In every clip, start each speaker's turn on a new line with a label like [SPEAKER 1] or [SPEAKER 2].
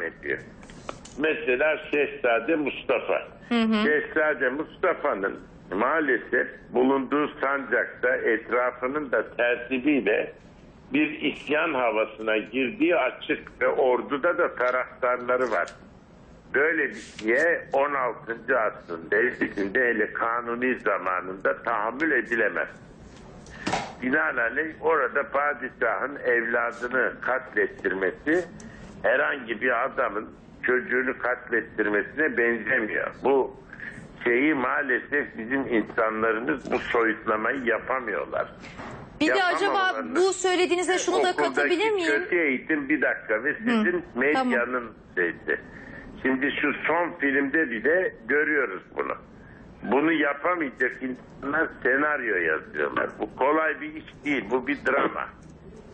[SPEAKER 1] ediyor. Mesela Şehzade Mustafa. Şehzade Mustafa'nın maalesef bulunduğu sancakta etrafının da tertibiyle bir isyan havasına girdiği açık ve orduda da taraftarları var. Böyle bir şeye 16. asrın devletinde hele kanuni zamanında tahammül edilemez. Binaenaleyh orada padişahın evladını katlettirmesi herhangi bir adamın çocuğunu katlettirmesine benzemiyor. Bu şeyi maalesef bizim insanlarımız bu soyutlamayı yapamıyorlar.
[SPEAKER 2] Bir de acaba bu söylediğinize şunu da
[SPEAKER 1] Okuldaki
[SPEAKER 2] katabilir miyim?
[SPEAKER 1] kötü eğitim bir dakika ve sizin medyanın şeysi. Şimdi şu son filmde bile görüyoruz bunu. Bunu yapamayacak insanlar senaryo yazıyorlar. Bu kolay bir iş değil. Bu bir drama.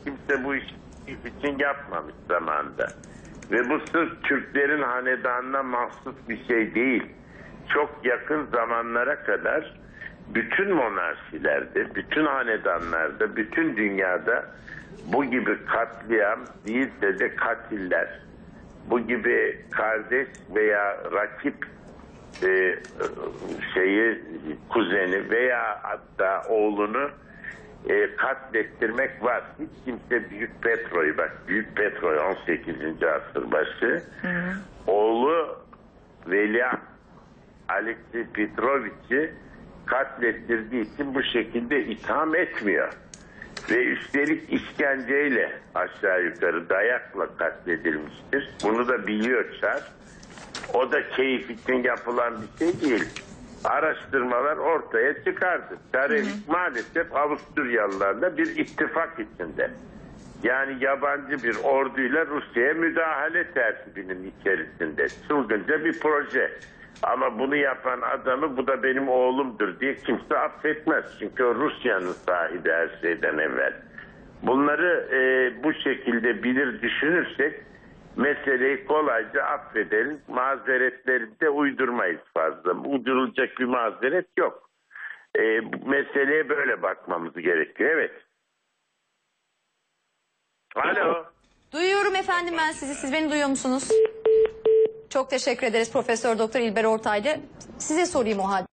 [SPEAKER 1] Kimse bu iş için yapmamış zamanında. Ve bu sırf Türklerin hanedanına mahsus bir şey değil. Çok yakın zamanlara kadar bütün monarşilerde, bütün hanedanlarda, bütün dünyada bu gibi katliam değilse de katiller, bu gibi kardeş veya rakip e, şeyi kuzeni veya hatta oğlunu e, katlettirmek var. Hiç kimse Büyük Petro'yu bak Büyük Petro 18. asır başı oğlu Veliaht Alexey Petrovich'i katlettirdiği için bu şekilde itham etmiyor. Ve üstelik işkenceyle aşağı yukarı dayakla katledilmiştir. Bunu da biliyor Çar. O da keyif için yapılan bir şey değil. Araştırmalar ortaya çıkardı. Çarevik maalesef Avusturyalılarla bir ittifak içinde. Yani yabancı bir orduyla Rusya'ya müdahale tertibinin içerisinde. Çılgınca bir proje. Ama bunu yapan adamı bu da benim oğlumdur diye kimse affetmez. Çünkü o Rusya'nın sahibi her şeyden evvel. Bunları e, bu şekilde bilir düşünürsek meseleyi kolayca affederiz. Mazeretleri de uydurmayız fazla. Uydurulacak bir mazeret yok. E, meseleye böyle bakmamız gerekiyor. Evet. Alo.
[SPEAKER 2] Duyuyorum efendim ben sizi. Siz beni duyuyor musunuz? Çok teşekkür ederiz Profesör Doktor İlber Ortaylı. Size sorayım o halde.